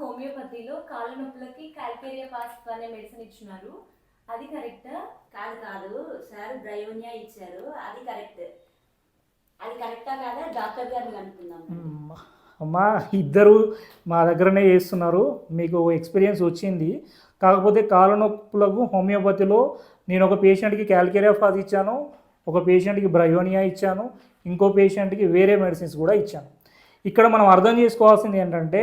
హోమియోపతిలో కాళ్ళ నొప్పులకి కాల్కేరియా పాస్ట్ అనే మెడిసిన్ ఇచ్చినారు అది కరెక్ట్ కాదు కాదు. సార్ బ్రయోనియా ఇచ్చారు. అది కరెక్ట్ అది కరెక్టా కాదా? డాక్టర్ గారిని కనుక్కుందాం. అమ్మా ఇద్దరు మా దగ్గరనే చేస్తున్నారు. మీకు ఎక్స్పీరియన్స్ వచ్చింది. కాకపోతే కాళ్ళ నొప్పులకు హోమియోపతిలో నేను ఒక పేషెంట్కి క్యాల్కేరియా ఫాస్ ఇచ్చాను ఒక పేషెంట్కి బ్రయోనియా ఇచ్చాను ఇంకో పేషెంట్కి వేరే మెడిసిన్స్ కూడా ఇచ్చాను. ఇక్కడ మనం అర్థం చేసుకోవాల్సింది ఏంటంటే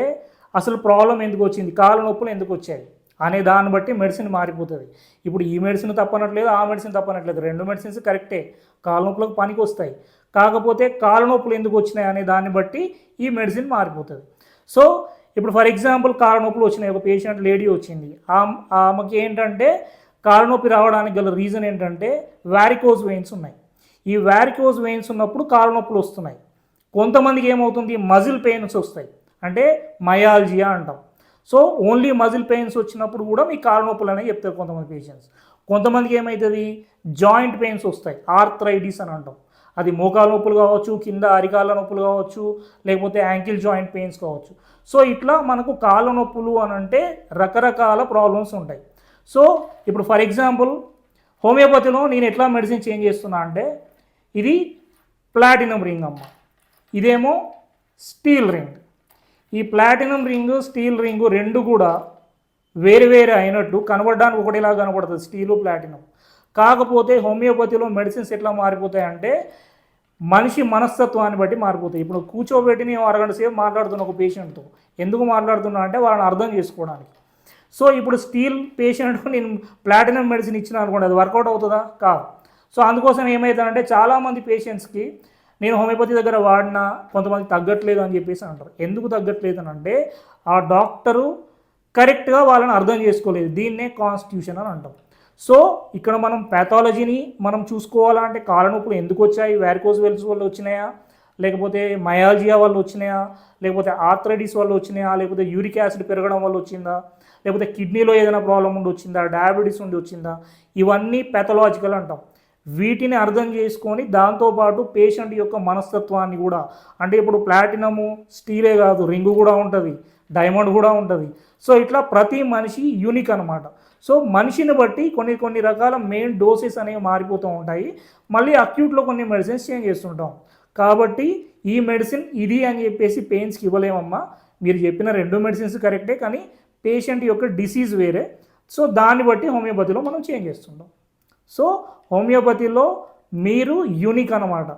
అసలు ప్రాబ్లం ఎందుకు వచ్చింది? కాళ్ళ నొప్పులు ఎందుకు వచ్చాయి? అనే దాన్ని బట్టి మెడిసిన్ మారిపోతుంది. ఇప్పుడు ఈ మెడిసిన్ తప్పనట్లేదు ఆ మెడిసిన్ తప్పనట్లేదు. రెండు మెడిసిన్స్ కరెక్టే. కాళ్ళ నొప్పులకు పనికి వస్తాయి. కాకపోతే కాళ్ళ నొప్పులు ఎందుకు వచ్చినాయి అనే దాన్ని బట్టి ఈ మెడిసిన్ మారిపోతుంది. సో ఇప్పుడు ఫర్ ఎగ్జాంపుల్ కాళ్ళ నొప్పులు వచ్చినాయి. ఒక పేషెంట్ లేడీ వచ్చింది. ఆమెకి ఏంటంటే కాళ్ళ నొప్పి రావడానికి గల రీజన్ ఏంటంటే వ్యారికోజ్ వెయిన్స్ ఉన్నాయి. ఈ వ్యారికోజ్ వెయిన్స్ ఉన్నప్పుడు కాళ్ళ నొప్పులు వస్తున్నాయి. కొంతమందికి ఏమవుతుంది? మజిల్ పెయిన్స్ వస్తాయి. అంటే మయాల్జియా అంటాం. సో ఓన్లీ మజిల్ పెయిన్స్ వచ్చినప్పుడు కూడా మీ కాళ్ళ నొప్పులు అనేవి చెప్తారు కొంతమంది పేషెంట్స్ కొంతమందికి ఏమవుతుంది జాయింట్ పెయిన్స్ వస్తాయి. ఆర్థరైటిస్ అని అంటాం. అది మోకాల నొప్పులు కావచ్చు కింద అరికాళ్ళ నొప్పులు కావచ్చు లేకపోతే యాంకిల్ జాయింట్ పెయిన్స్ కావచ్చు. సో ఇట్లా మనకు కాళ్ళ నొప్పులు అని అంటే రకరకాల ప్రాబ్లమ్స్ ఉంటాయి. సో ఇప్పుడు ఫర్ ఎగ్జాంపుల్ హోమియోపతిలో నేను ఎట్లా మెడిసిన్ చేంజ్ చేస్తున్నా అంటే ఇది ప్లాటినం రింగ్ అమ్మ. ఇదేమో స్టీల్ రింగ్ ఈ ప్లాటినం రింగ్ స్టీల్ రింగ్ రెండు కూడా వేరు వేరు అయినట్టు కనబడడానికి ఒకటిలా కనబడుతుంది స్టీలు ప్లాటినం. కాకపోతే హోమియోపతిలో మెడిసిన్స్ ఎట్లా మారిపోతాయంటే మనిషి మనస్తత్వాన్ని బట్టి మారిపోతాయి. ఇప్పుడు కూర్చోబెట్టి నేను అరగంట సేపు మాట్లాడుతున్న ఒక పేషెంట్తో ఎందుకు మాట్లాడుతున్నా అంటే వాళ్ళని అర్థం చేసుకోవడానికి. సో ఇప్పుడు స్టీల్ పేషెంట్ నేను ప్లాటినం మెడిసిన్ ఇచ్చిన అనుకోండి అది వర్కౌట్ అవుతుందా? కాదు. సో అందుకోసం ఏమవుతుందంటే చాలామంది పేషెంట్స్కి నేను హోమియోపతి దగ్గర వాడినా కొంతమంది తగ్గట్లేదు అని చెప్పేసి అంటారు. ఎందుకు తగ్గట్లేదు అని అంటే ఆ డాక్టరు కరెక్ట్గా వాళ్ళని అర్థం చేసుకోలేదు. దీన్నే కాన్స్టిట్యూషన్ అని అంటాం సో ఇక్కడ మనం ప్యాథాలజీని మనం చూసుకోవాలంటే కాలనొప్పులు నొప్పులు ఎందుకు వచ్చాయి? వ్యారికోజ్ వెల్స్ వల్ల వచ్చినాయా? లేకపోతే మయాల్జియా వల్ల వచ్చినాయా? లేకపోతే ఆర్థరైటిస్ వల్ల వచ్చినాయా? లేకపోతే యూరిక్ యాసిడ్ పెరగడం వల్ల వచ్చిందా? లేకపోతే కిడ్నీలో ఏదైనా ప్రాబ్లం ఉండి వచ్చిందా? డయాబెటీస్ ఉండి వచ్చిందా? ఇవన్నీ ప్యాథలాజికల్ అంటాం. వీటిని అర్థం చేసుకొని దాంతోపాటు పేషెంట్ యొక్క మనస్తత్వాన్ని కూడా అంటే ఇప్పుడు ప్లాటినము స్టీలే కాదు రింగు కూడా ఉంటుంది డైమండ్ కూడా ఉంటుంది. సో ఇట్లా ప్రతి మనిషి యూనిక్ అనమాట సో మనిషిని బట్టి కొన్ని కొన్ని రకాల మెయిన్ డోసెస్ అనేవి మారిపోతూ ఉంటాయి. మళ్ళీ అక్యూట్లో కొన్ని మెడిసిన్స్ చేంజ్ చేస్తుంటాం. కాబట్టి ఈ మెడిసిన్ ఇది అని చెప్పేసి పెయిన్స్కి ఇవ్వలేమమ్మా. మీరు చెప్పిన రెండు మెడిసిన్స్ కరెక్టే కానీ పేషెంట్ యొక్క డిసీజ్ వేరే. సో దాన్ని బట్టి హోమియోపతిలో మనం చేంజ్ చేస్తుంటాం. సో హోమియోపతిలో మీరు యూనిక్ అనమాట